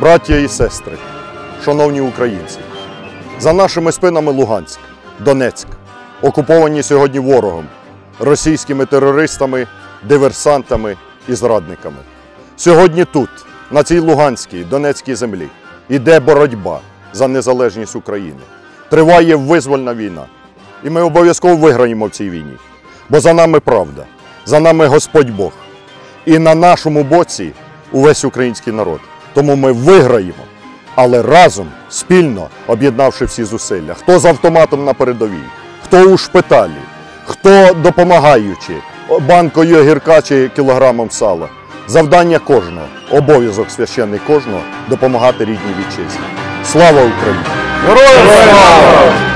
Браття і сестри, шановні українці, за нашими спинами Луганськ, Донецьк, окуповані сьогодні ворогом, російськими терористами, диверсантами і зрадниками. Сьогодні тут, на цій Луганській, Донецькій землі, іде боротьба за незалежність України. Триває визвольна війна. І ми обов'язково виграємо в цій війні. Бо за нами правда, за нами Господь Бог. І на нашому боці увесь український народ. Тому ми виграємо, але разом, спільно об'єднавши всі зусилля. Хто з автоматом на передовій, хто у шпиталі, хто допомагаючи банкою огірка чи кілограмом сала. Завдання кожного, обов'язок священний кожного допомагати рідній вітчизні. Слава Україні! Героям слава!